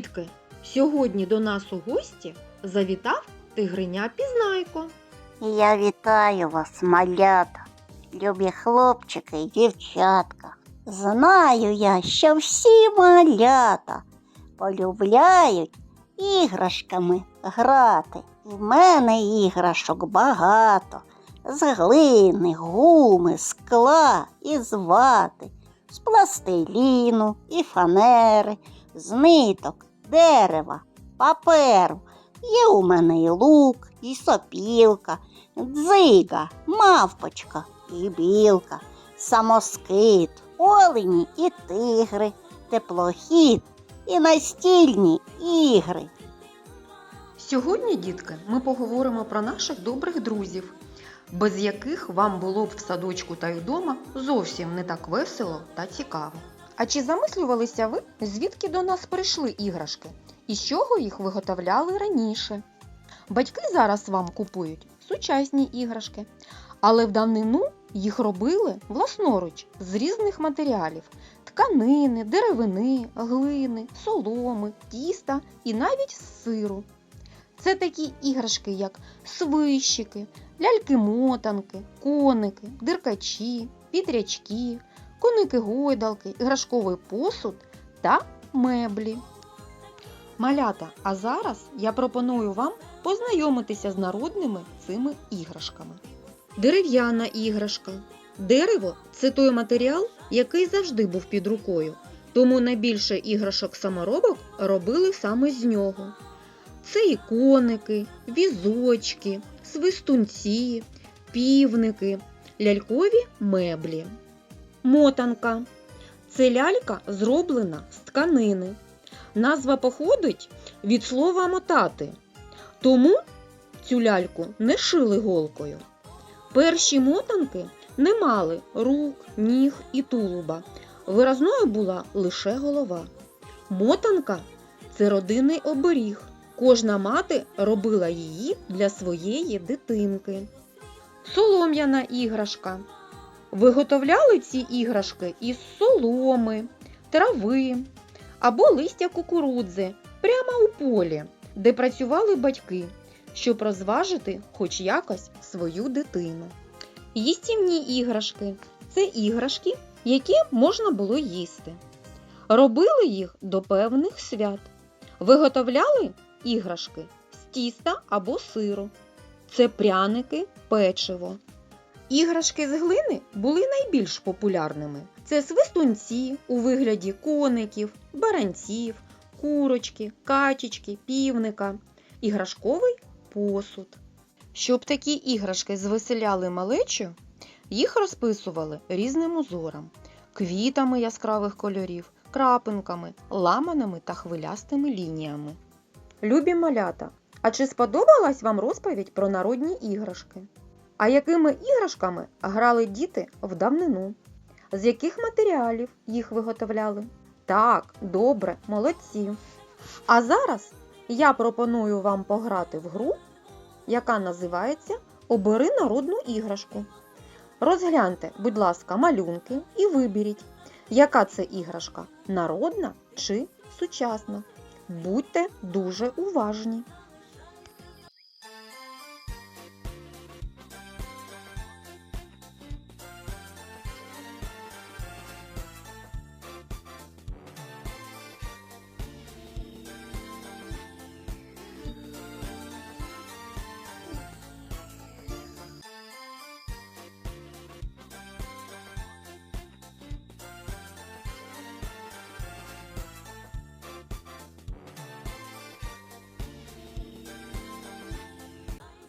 Дітки, сьогодні до нас у гості завітав тигриня Пізнайко. Я вітаю вас, малята, любі хлопчики і дівчатка. Знаю я, що всі малята полюбляють іграшками грати. В мене іграшок багато. З глини, гуми, скла і з вати, з пластиліну і фанери, з ниток, дерева, паперу. Є у мене і лук, і сопілка, дзига, мавпочка і білка, самоскит, олені і тигри, теплохід і настільні ігри. Сьогодні, дітки, ми поговоримо про наших добрих друзів, без яких вам було б в садочку та й вдома зовсім не так весело та цікаво. А чи замислювалися ви, звідки до нас прийшли іграшки і з чого їх виготовляли раніше? Батьки зараз вам купують сучасні іграшки, але в давнину їх робили власноруч з різних матеріалів: тканини, деревини, глини, соломи, тіста і навіть з сиру. Це такі іграшки, як свищики, ляльки-мотанки, коники, диркачі, вітрячки, коники-гойдалки, іграшковий посуд та меблі. Малята, а зараз я пропоную вам познайомитися з народними цими іграшками. Дерев'яна іграшка. Дерево це той матеріал, який завжди був під рукою, тому найбільше іграшок саморобок робили саме з нього. Це і коники, візочки, свистунці, півники, лялькові меблі. Мотанка це лялька, зроблена з тканини. Назва походить від слова мотати, тому цю ляльку не шили голкою. Перші мотанки не мали рук, ніг і тулуба. Виразною була лише голова. Мотанка це родинний оберіг. Кожна мати робила її для своєї дитинки. Солом'яна іграшка. Виготовляли ці іграшки із соломи, трави або листя кукурудзи прямо у полі, де працювали батьки, щоб розважити хоч якось свою дитину. Їстівні іграшки це іграшки, які можна було їсти. Робили їх до певних свят. Виготовляли іграшки з тіста або сиру. Це пряники, печиво. Іграшки з глини були найбільш популярними. Це свистунці у вигляді коників, баранців, курочки, качечки, півника, іграшковий посуд. Щоб такі іграшки звеселяли малечу, їх розписували різним узором, квітами яскравих кольорів, крапинками, ламаними та хвилястими лініями. Любі малята, а чи сподобалась вам розповідь про народні іграшки? А якими іграшками грали діти в давнину? З яких матеріалів їх виготовляли? Так, добре, молодці. А зараз я пропоную вам пограти в гру, яка називається Обери народну іграшку. Розгляньте, будь ласка, малюнки і виберіть, яка це іграшка народна чи сучасна. Будьте дуже уважні.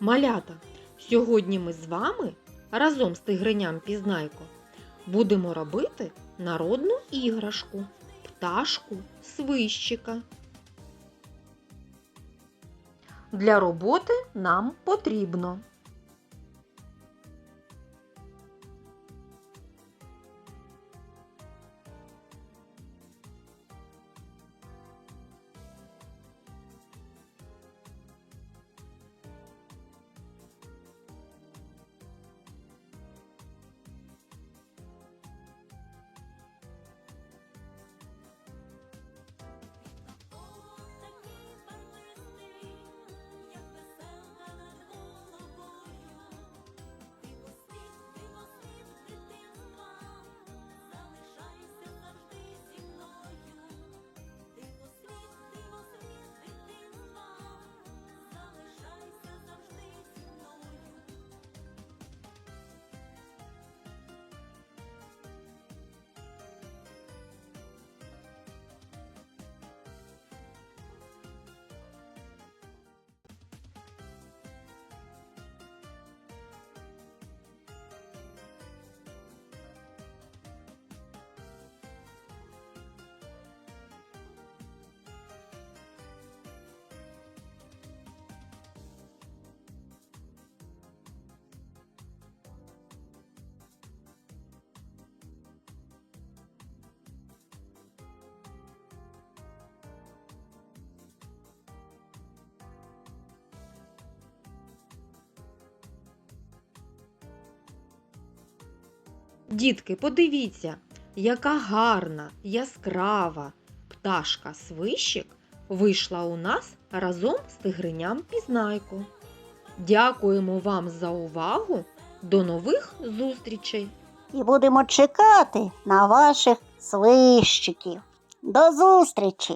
Малята, сьогодні ми з вами разом з тигриням Пізнайко будемо робити народну іграшку пташку свищика. Для роботи нам потрібно Дітки, подивіться, яка гарна, яскрава пташка свищик вийшла у нас разом з тигриням Пізнайко. Дякуємо вам за увагу. До нових зустрічей! І будемо чекати на ваших свищиків. До зустрічі!